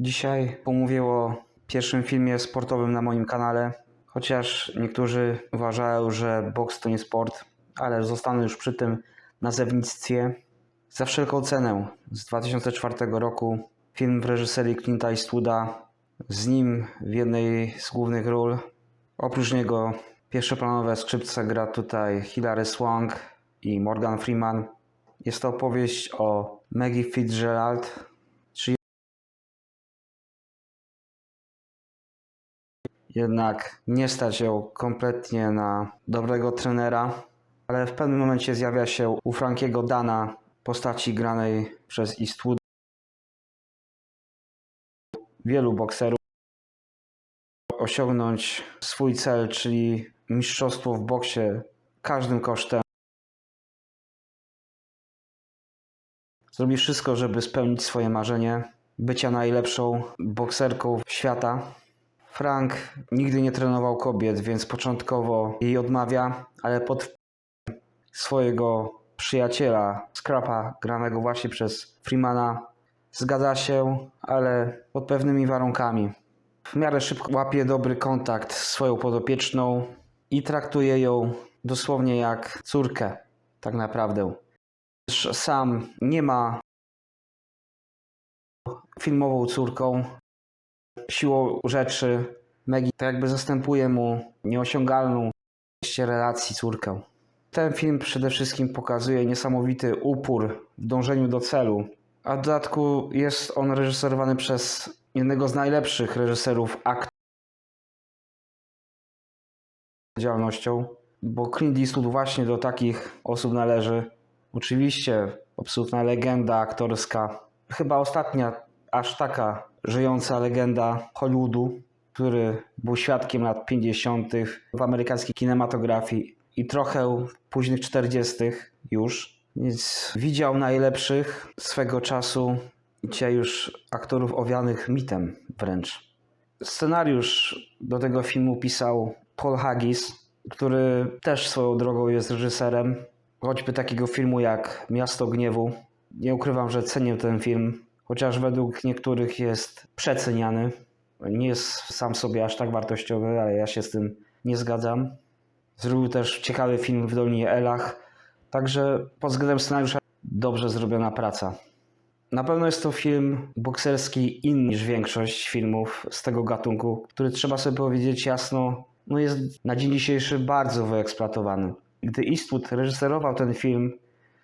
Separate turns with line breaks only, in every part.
Dzisiaj pomówię o pierwszym filmie sportowym na moim kanale. Chociaż niektórzy uważają, że boks to nie sport, ale zostanę już przy tym nazewnictwie. Za wszelką cenę z 2004 roku film w reżyserii Clint'a Eastwooda, z nim w jednej z głównych ról. Oprócz niego pierwszoplanowe skrzypce gra tutaj Hilary Swank i Morgan Freeman. Jest to opowieść o Maggie Fitzgerald, jednak nie stać ją kompletnie na dobrego trenera, ale w pewnym momencie zjawia się u Frankiego Dana postaci granej przez Eastwood wielu bokserów osiągnąć swój cel, czyli mistrzostwo w boksie każdym kosztem. Zrobi wszystko, żeby spełnić swoje marzenie bycia najlepszą bokserką świata. Frank nigdy nie trenował kobiet, więc początkowo jej odmawia, ale pod swojego przyjaciela Scrapa, granego właśnie przez Freemana, zgadza się, ale pod pewnymi warunkami. W miarę szybko łapie dobry kontakt z swoją podopieczną i traktuje ją dosłownie jak córkę, tak naprawdę. Sam nie ma filmową córką. Siłą rzeczy Maggie tak jakby zastępuje mu nieosiągalną w relacji córkę. Ten film przede wszystkim pokazuje niesamowity upór w dążeniu do celu, a w dodatku jest on reżyserowany przez jednego z najlepszych reżyserów akt działalnością, bo Clint Eastwood właśnie do takich osób należy. Oczywiście absolutna legenda aktorska, chyba ostatnia aż taka żyjąca legenda Hollywoodu, który był świadkiem lat 50. w amerykańskiej kinematografii i trochę późnych 40. już. Więc widział najlepszych swego czasu, dzisiaj już aktorów owianych mitem wręcz. Scenariusz do tego filmu pisał Paul Haggis, który też swoją drogą jest reżyserem, choćby takiego filmu jak Miasto Gniewu. Nie ukrywam, że cenię ten film, chociaż według niektórych jest przeceniany. Nie jest sam sobie aż tak wartościowy, ale ja się z tym nie zgadzam. Zrobił też ciekawy film w Dolinie Elach, także pod względem scenariusza dobrze zrobiona praca. Na pewno jest to film bokserski inny niż większość filmów z tego gatunku, który trzeba sobie powiedzieć jasno, no jest na dzień dzisiejszy bardzo wyeksploatowany. Gdy Eastwood reżyserował ten film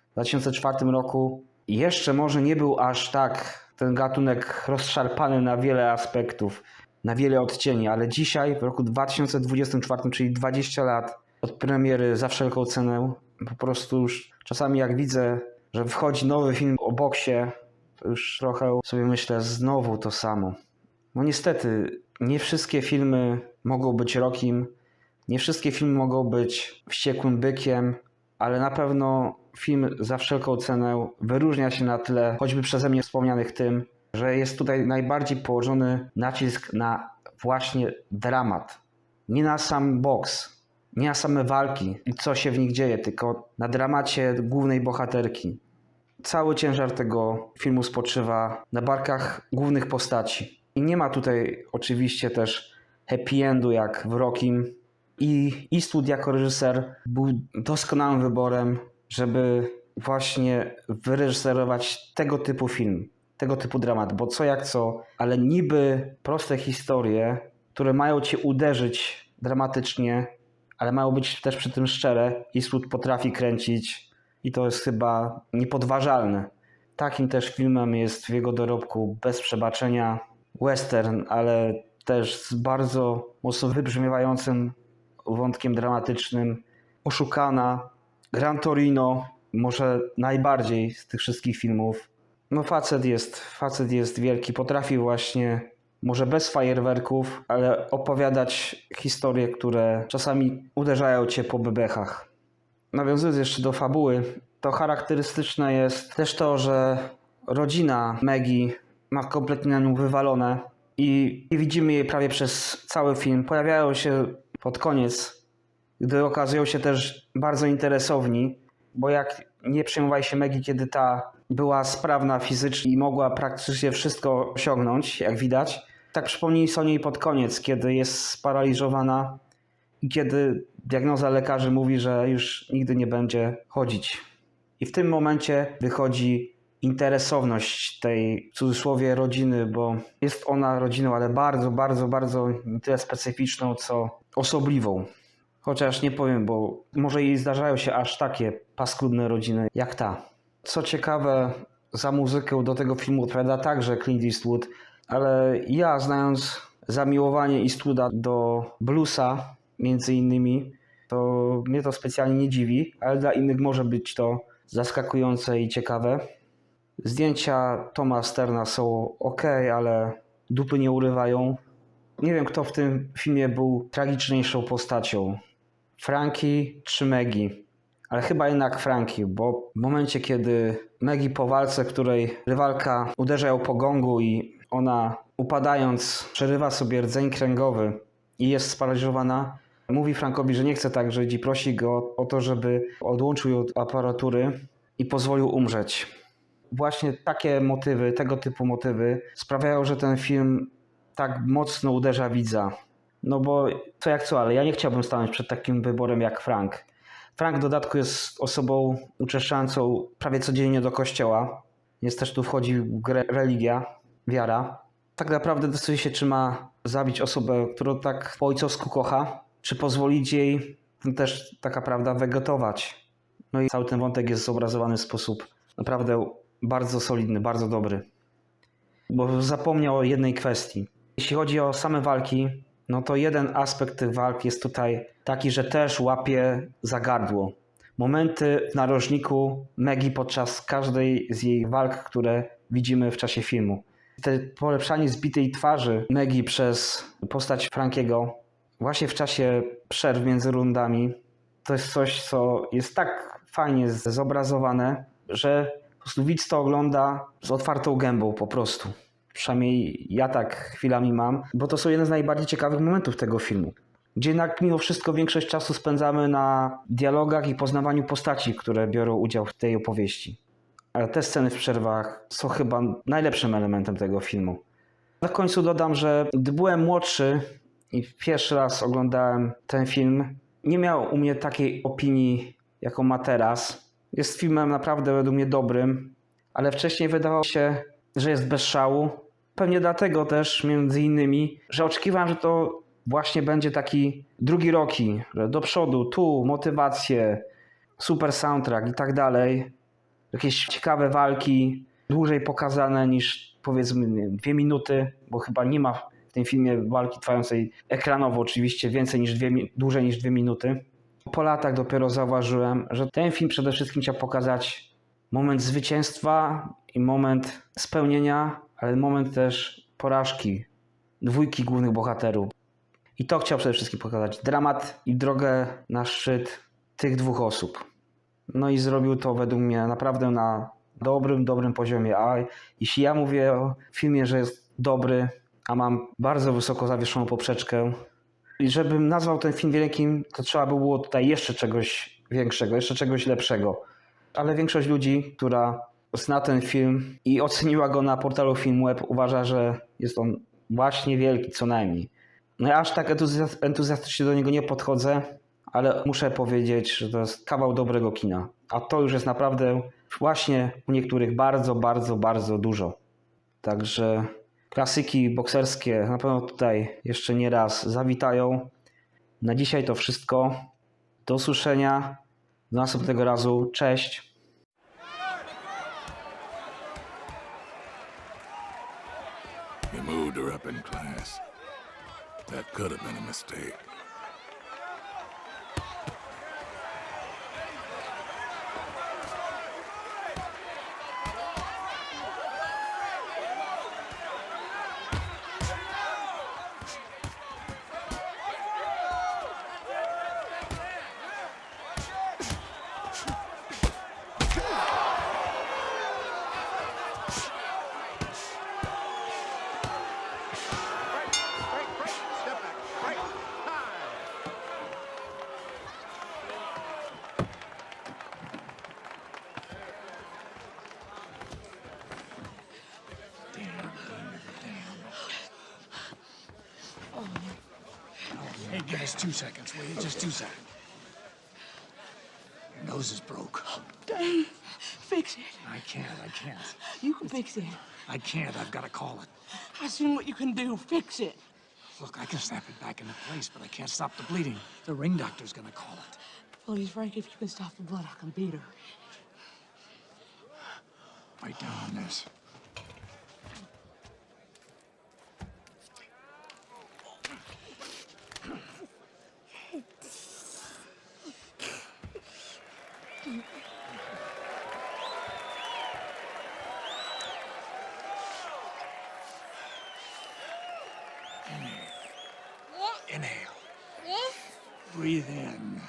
w 2004 roku, jeszcze może nie był aż tak ten gatunek rozszarpany na wiele aspektów, na wiele odcieni, ale dzisiaj, w roku 2024, czyli 20 lat od premiery za wszelką cenę, po prostu już czasami jak widzę, że wchodzi nowy film o boksie, to już trochę sobie myślę, znowu to samo. No niestety, nie wszystkie filmy mogą być rokiem, nie wszystkie filmy mogą być wściekłym bykiem, ale na pewno film za wszelką cenę wyróżnia się na tle, choćby przeze mnie wspomnianych tym, że jest tutaj najbardziej położony nacisk na właśnie dramat. Nie na sam boks, nie na same walki i co się w nich dzieje, tylko na dramacie głównej bohaterki. Cały ciężar tego filmu spoczywa na barkach głównych postaci. I nie ma tutaj oczywiście też happy endu jak w Rokim. I Eastwood jako reżyser był doskonałym wyborem, żeby właśnie wyreżyserować tego typu film, tego typu dramat, bo co jak co, ale niby proste historie, które mają cię uderzyć dramatycznie, ale mają być też przy tym szczere. Eastwood potrafi kręcić i to jest chyba niepodważalne. Takim też filmem jest w jego dorobku Bez Przebaczenia western, ale też z bardzo mocno wybrzmiewającym wątkiem dramatycznym. Oszukana, Gran Torino, może najbardziej z tych wszystkich filmów. No facet jest, facet jest wielki, potrafi właśnie, może bez fajerwerków, ale opowiadać historie, które czasami uderzają cię po bebechach. Nawiązując jeszcze do fabuły, to charakterystyczne jest też to, że rodzina Maggie ma kompletnie na nią wywalone i nie widzimy jej prawie przez cały film. Pojawiają się pod koniec, gdy okazują się też bardzo interesowni, bo jak nie przejmowali się Maggie, kiedy ta była sprawna fizycznie i mogła praktycznie wszystko osiągnąć, jak widać. Tak przypomnij sobie o pod koniec, kiedy jest sparaliżowana i kiedy diagnoza lekarzy mówi, że już nigdy nie będzie chodzić. I w tym momencie wychodzi interesowność tej w cudzysłowie rodziny, bo jest ona rodziną, ale bardzo, bardzo, bardzo nie tyle specyficzną, co osobliwą. Chociaż nie powiem, bo może jej zdarzają się aż takie paskudne rodziny jak ta. Co ciekawe, za muzykę do tego filmu odpowiada także Clint Eastwood, ale ja znając zamiłowanie Eastwooda do bluesa między innymi, to mnie to specjalnie nie dziwi, ale dla innych może być to zaskakujące i ciekawe. Zdjęcia Toma Sterna są ok, ale dupy nie urywają. Nie wiem, kto w tym filmie był tragiczniejszą postacią. Frankie czy Maggie? Ale chyba jednak Frankie, bo w momencie, kiedy Maggie po walce, której rywalka uderza ją po gongu i ona upadając przerywa sobie rdzeń kręgowy i jest sparaliżowana, mówi Frankowi, że nie chce tak żyć i prosi go o to, żeby odłączył ją od aparatury i pozwolił umrzeć. Właśnie takie motywy, tego typu motywy sprawiają, że ten film tak mocno uderza widza. No bo co jak co, ale ja nie chciałbym stanąć przed takim wyborem jak Frank. Frank w dodatku jest osobą uczęszczającą prawie codziennie do kościoła, więc też tu wchodzi w grę religia, wiara. Tak naprawdę decyduje się, czy ma zabić osobę, którą tak po ojcowsku kocha, czy pozwolić jej no też taka prawda wegetować. No i cały ten wątek jest zobrazowany w sposób naprawdę bardzo solidny, bardzo dobry. Bo zapomniał o jednej kwestii. Jeśli chodzi o same walki, no to jeden aspekt tych walk jest tutaj taki, że też łapie za gardło. Momenty w narożniku Megi podczas każdej z jej walk, które widzimy w czasie filmu. Te polepszanie zbitej twarzy Megi przez postać Frankiego właśnie w czasie przerw między rundami to jest coś, co jest tak fajnie zobrazowane, że po prostu widz to ogląda z otwartą gębą po prostu. Przynajmniej ja tak chwilami mam, bo to są jedne z najbardziej ciekawych momentów tego filmu. Gdzie jednak mimo wszystko większość czasu spędzamy na dialogach i poznawaniu postaci, które biorą udział w tej opowieści. Ale te sceny w przerwach są chyba najlepszym elementem tego filmu. Na końcu dodam, że gdy byłem młodszy i pierwszy raz oglądałem ten film, nie miał u mnie takiej opinii, jaką ma teraz. Jest filmem naprawdę według mnie dobrym, ale wcześniej wydawało się, że jest bez szału. Pewnie dlatego też, między innymi, że oczekiwałem, że to właśnie będzie taki drugi Rocky, że do przodu, tu motywacje, super soundtrack i tak dalej. Jakieś ciekawe walki, dłużej pokazane niż powiedzmy wiem, dwie minuty, bo chyba nie ma w tym filmie walki trwającej ekranowo oczywiście więcej niż dwie, dłużej niż dwie minuty. Po latach dopiero zauważyłem, że ten film przede wszystkim chciał pokazać moment zwycięstwa i moment spełnienia, ale moment też porażki dwójki głównych bohaterów. I to chciał przede wszystkim pokazać. Dramat i drogę na szczyt tych dwóch osób. No i zrobił to według mnie naprawdę na dobrym, dobrym poziomie. A jeśli ja mówię o filmie, że jest dobry, a mam bardzo wysoko zawieszoną poprzeczkę, i żebym nazwał ten film wielkim, to trzeba by było tutaj jeszcze czegoś większego, jeszcze czegoś lepszego. Ale większość ludzi, która zna ten film i oceniła go na portalu Filmweb, uważa, że jest on właśnie wielki, co najmniej. No ja aż tak entuzjastycznie do niego nie podchodzę, ale muszę powiedzieć, że to jest kawał dobrego kina. A to już jest naprawdę właśnie u niektórych bardzo, bardzo, bardzo dużo. Także klasyki bokserskie na pewno tutaj jeszcze nie raz zawitają. Na dzisiaj to wszystko. Do usłyszenia. Do następnego razu. Cześć.
Her up in class. That could have been a mistake.
Give us two seconds, will you? Just two seconds. Your nose is broke.
Dang. Fix it.
I can't, I can't.
You can fix it.
I can't, I've got to call it.
I seen what you can do. Fix it.
Look, I can snap it back into place, but I can't stop the bleeding. The ring doctor's gonna call it.
Please, Frank, if you can stop the blood, I can beat her.
Right down on this. Breathe in.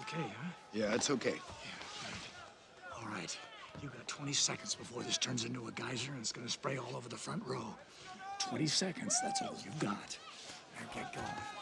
Okay, huh?
Yeah, it's okay.
All right. You got 20 seconds before this turns into a geyser and it's gonna spray all over the front row. 20 seconds, that's all you've got. Now get going.